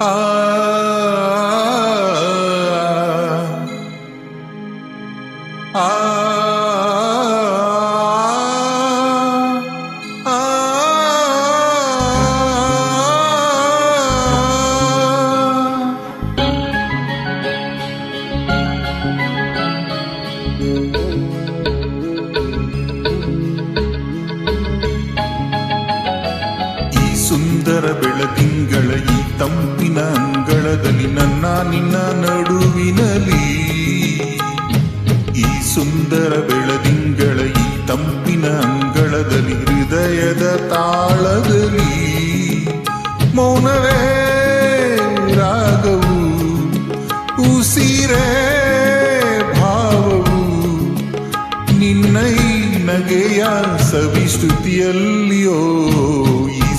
Uh... ತಂಪಿನ ಅಂಗಳದಲ್ಲಿ ನನ್ನ ನಿನ್ನ ನಡುವಿನಲಿ ಈ ಸುಂದರ ಬೆಳದಿಂಗಳ ಈ ತಂಪಿನ ಅಂಗಳದಲ್ಲಿ ಹೃದಯದ ತಾಳದಲ್ಲಿ ಮೌನವೇ ರಾಗವು, ಉಸಿರೇ ಭಾವವು, ನಿನ್ನೈ ನಗೆಯ ಸವಿಸ್ತುತಿಯಲ್ಲಿಯೋ.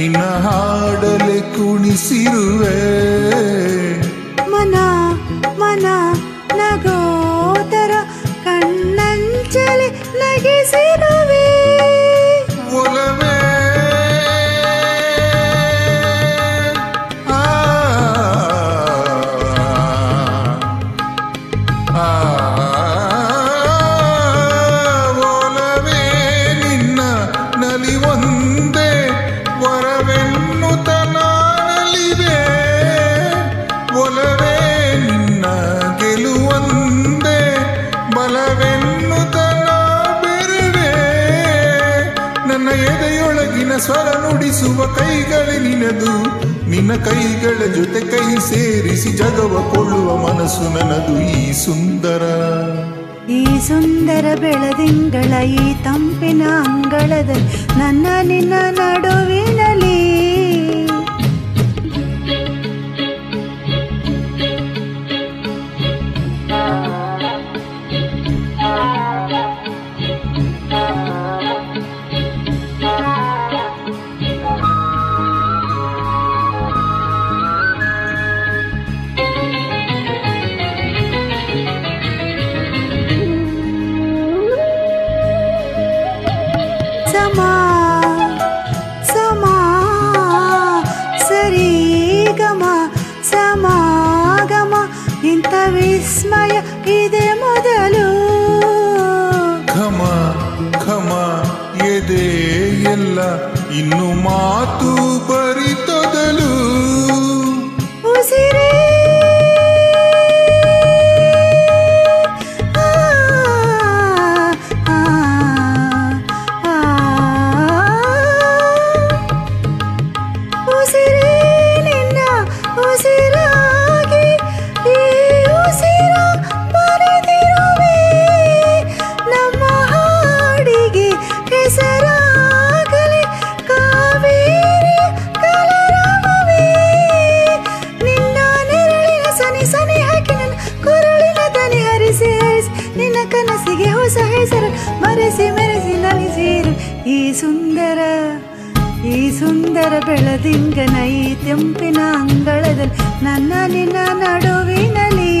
ನಿನ್ನ ಹಾಡಲೆ ಕುಣಿಸಿರುವೆ. ಎದೆಯೊಳಗಿನ ಸ್ವರ ನುಡಿಸುವ ಕೈಗಳೇ ನಿನದು ನಿನ್ನ ಕೈಗಳ ಜೊತೆ ಕೈ ಸೇರಿಸಿ ಜಗವ ಕೊಳ್ಳುವ ಮನಸ್ಸು ನನದು ಈ ಸುಂದರ ಈ ಸುಂದರ ಬೆಳದಿಂಗಳ ಈ ತಂಪಿನ ಅಂಗಳದ ನನ್ನ ನಿನ್ನ ನಡುವಿನಲ್ಲಿ ಗಮ ಸಮಾಗಮ ಇಂಥ ವಿಸ್ಮಯ ಇದೆ ಮೊದಲು. ಘಮ ಘಮ ಎದೆ ಎಲ್ಲ ಇನ್ನು ಮಾತು ಬರಿತೊದಲು. ಉಸಿರೇ ಕನಸಿಗೆ ಹೊಸ ಹೆಸರು ಮರೆಸಿ ಮೆರೆಸಿ ನಲಿಸಿರು ಈ ಸುಂದರ ಈ ಸುಂದರ ಬೆಳದಿಂಗನ ಈ ತೆಂಪಿನ ಅಂಗಳದಲ್ಲಿ ನನ್ನ ನಿನ್ನ ನಡುವಿನಲ್ಲಿ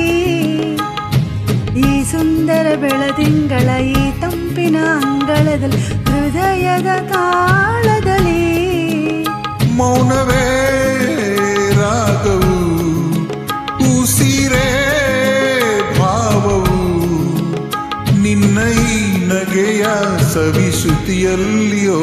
ಈ ಸುಂದರ ಬೆಳದಿಂಗಳ ಈ ತಂಪಿನ ಅಂಗಳದಲ್ಲಿ ಹೃದಯದ ತಾಳದಲ್ಲಿ. ಮೌನವೇ ರಾಗವು ಉಸಿರೇ ಭಾವವು ಸವಿಸುತಿಯಲ್ಲಿಯೋ